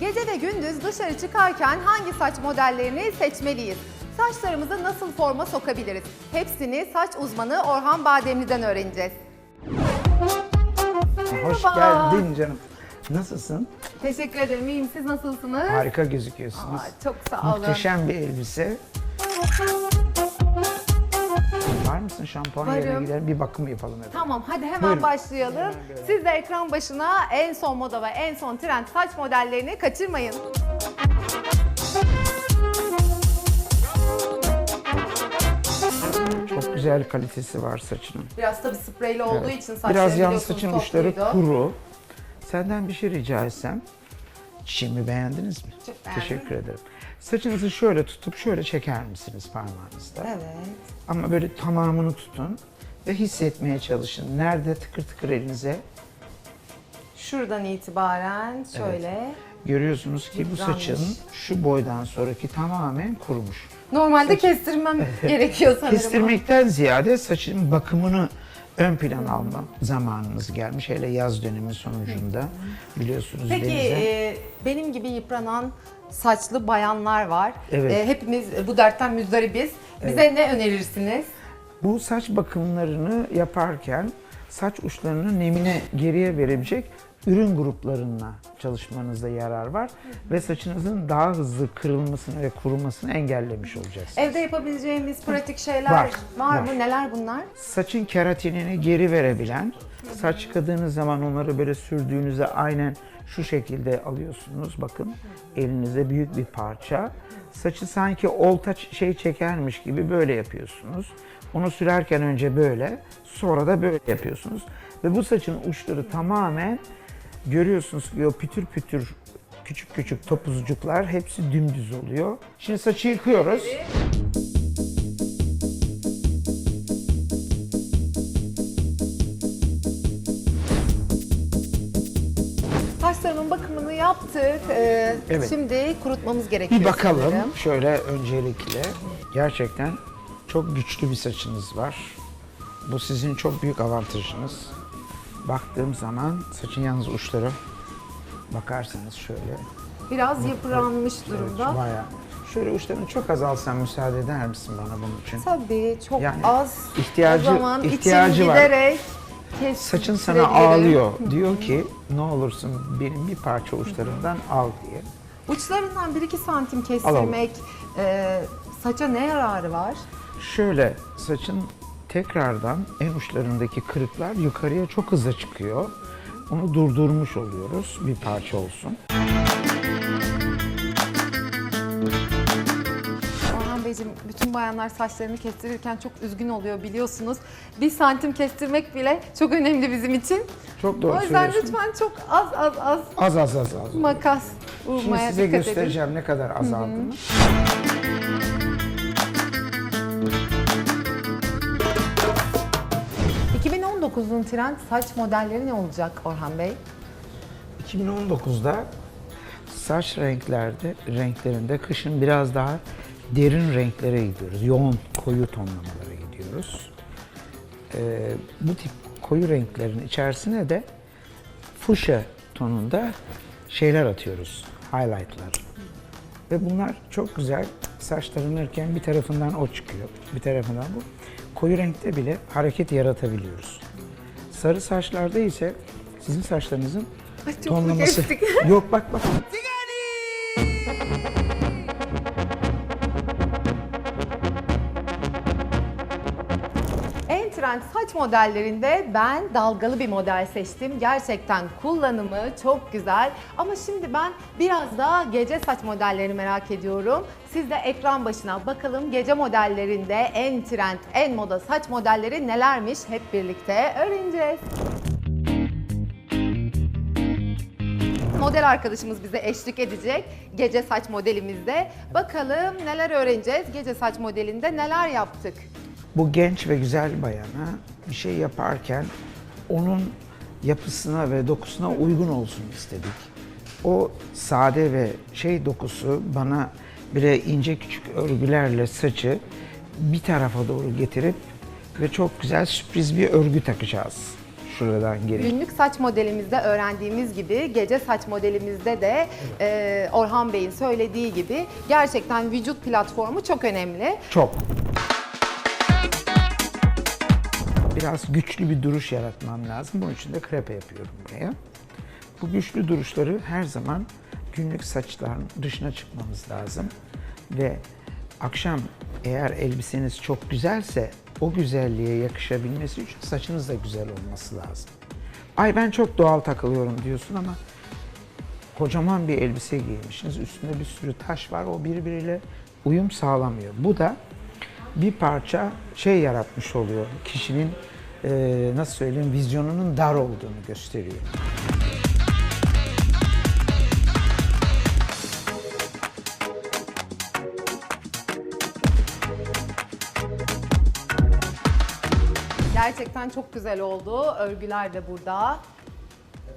Gece ve gündüz dışarı çıkarken hangi saç modellerini seçmeliyiz? Saçlarımızı nasıl forma sokabiliriz? Hepsini saç uzmanı Orhan Bademli'den öğreneceğiz. Hoş Merhaba. geldin canım. Nasılsın? Teşekkür ederim. İyiyim. Siz nasılsınız? Harika gözüküyorsunuz. Aa, çok sağ olun. Muhteşem bir elbise. Var mısın şampuan yerine Varım. gidelim bir bakım yapalım efendim. Tamam hadi hemen Buyurun. başlayalım. Siz de ekran başına en son moda ve en son trend saç modellerini kaçırmayın. Çok güzel kalitesi var saçının. Biraz tabii spreyli olduğu Evet. için saçları Biraz yalnız biliyorsunuz saçın uçları topluydu. kuru. Senden bir şey rica etsem. Çiçeğimi beğendiniz mi? Çok beğendim. Teşekkür ederim. Saçınızı şöyle tutup şöyle çeker misiniz parmağınızda? Evet. Ama böyle tamamını tutun ve hissetmeye çalışın. Nerede tıkır tıkır elinize Şuradan itibaren şöyle. Görüyorsunuz ki bu Yıpranmış. saçın şu boydan sonraki tamamen kurumuş. Normalde kestirmem gerekiyor sanırım. Kestirmekten ziyade saçın bakımını ön plan alma zamanımız gelmiş. Hele yaz dönemi sonucunda biliyorsunuz Peki denize. e, benim gibi yıpranan saçlı bayanlar var. Evet. E, hepimiz bu dertten müzdaribiz. Bize ne önerirsiniz? Bu saç bakımlarını yaparken saç uçlarını nemine geriye verebilecek ürün gruplarına çalışmanızda yarar var. Ve saçınızın daha hızlı kırılmasını ve kurumasını engellemiş olacaksınız. Evde yapabileceğimiz pratik şeyler Var, var, var. mı? Neler bunlar? saçın keratinini geri verebilen, saç yıkadığınız zaman onları böyle sürdüğünüzde aynen şu şekilde alıyorsunuz. Bakın elinize büyük bir parça. Saçı sanki olta şey çekermiş gibi böyle yapıyorsunuz. Onu sürerken önce böyle, sonra da böyle yapıyorsunuz. Ve bu saçın uçları tamamen görüyorsunuz ki o pütür pütür küçük küçük topuzcuklar hepsi dümdüz oluyor. Şimdi saçı yıkıyoruz. Saçlarımın bakımını yaptık. E, Evet. Şimdi kurutmamız gerekiyor Bir bakalım sanırım. şöyle öncelikle. Gerçekten çok güçlü bir saçınız var. Bu sizin çok büyük avantajınız. Baktığım zaman saçın yalnız uçları bakarsanız şöyle. Biraz yıpranmış Evet, durumda. bayağı. Şöyle uçlarını çok azalsan müsaade eder misin bana bunun için? Tabii çok Yani az. ihtiyacı- o zaman ihtiyacı içim var. giderek Saçın sana ağlıyor. Diyor ki ne olursun benim bir parça uçlarımdan al diye. Uçlarından 1-2 santim kestirmek e, saça ne yararı var? Şöyle saçın tekrardan en uçlarındaki kırıklar yukarıya çok hızlı çıkıyor. Onu durdurmuş oluyoruz bir parça olsun. Orhan Beyciğim bütün bayanlar saçlarını kestirirken çok üzgün oluyor biliyorsunuz. Bir santim kestirmek bile çok önemli bizim için. Çok doğru o yüzden söylüyorsun. lütfen çok az az az Az az az az. makas Şimdi vurmaya size dikkat edin. göstereceğim ne kadar azaldığını. 2019'un trend saç modelleri ne olacak Orhan Bey? 2019'da saç renklerde renklerinde kışın biraz daha derin renklere gidiyoruz. Yoğun koyu tonlamalara gidiyoruz. Ee, bu tip koyu renklerin içerisine de fuşya tonunda şeyler atıyoruz. Highlightlar. Ve bunlar çok güzel. Saç taranırken bir tarafından o çıkıyor, bir tarafından bu. Koyu renkte bile hareket yaratabiliyoruz. Sarı saçlarda ise sizin saçlarınızın Ay, çok tonlaması. Yok bak bak. trend saç modellerinde ben dalgalı bir model seçtim. Gerçekten kullanımı çok güzel. Ama şimdi ben biraz daha gece saç modellerini merak ediyorum. Siz de ekran başına bakalım gece modellerinde en trend, en moda saç modelleri nelermiş hep birlikte öğreneceğiz. Model arkadaşımız bize eşlik edecek gece saç modelimizde. Bakalım neler öğreneceğiz, gece saç modelinde neler yaptık. Bu genç ve güzel bayana bir şey yaparken onun yapısına ve dokusuna uygun olsun istedik. O sade ve şey dokusu bana bire ince küçük örgülerle saçı bir tarafa doğru getirip ve çok güzel sürpriz bir örgü takacağız. şuradan gireyim. Günlük saç modelimizde öğrendiğimiz gibi gece saç modelimizde de e, Orhan Bey'in söylediği gibi gerçekten vücut platformu çok önemli. Çok. Biraz güçlü bir duruş yaratmam lazım. Bunun için de krepe yapıyorum buraya. Bu güçlü duruşları her zaman günlük saçların dışına çıkmamız lazım. Ve akşam eğer elbiseniz çok güzelse o güzelliğe yakışabilmesi için saçınız da güzel olması lazım. Ay ben çok doğal takılıyorum diyorsun ama kocaman bir elbise giymişsiniz. Üstünde bir sürü taş var. O birbiriyle uyum sağlamıyor. Bu da bir parça şey yaratmış oluyor. Kişinin eee, nasıl söyleyeyim vizyonunun dar olduğunu gösteriyor. Gerçekten çok güzel oldu. Örgüler de burada.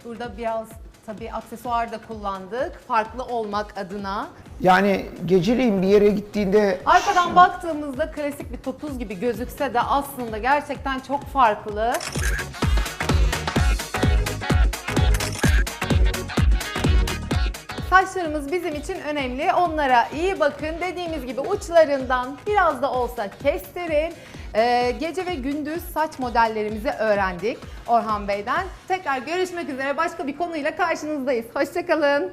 Burada biraz tabii aksesuar da kullandık. Farklı olmak adına. Yani geceleyin bir yere gittiğinde Arkadan baktığımızda klasik bir topuz gibi gözükse de aslında gerçekten çok farklı. Saçlarımız bizim için önemli. Onlara iyi bakın. Dediğimiz gibi uçlarından biraz da olsa kestirin. Ee, gece ve gündüz saç modellerimizi öğrendik Orhan Bey'den. Tekrar görüşmek üzere başka bir konuyla karşınızdayız. Hoşçakalın.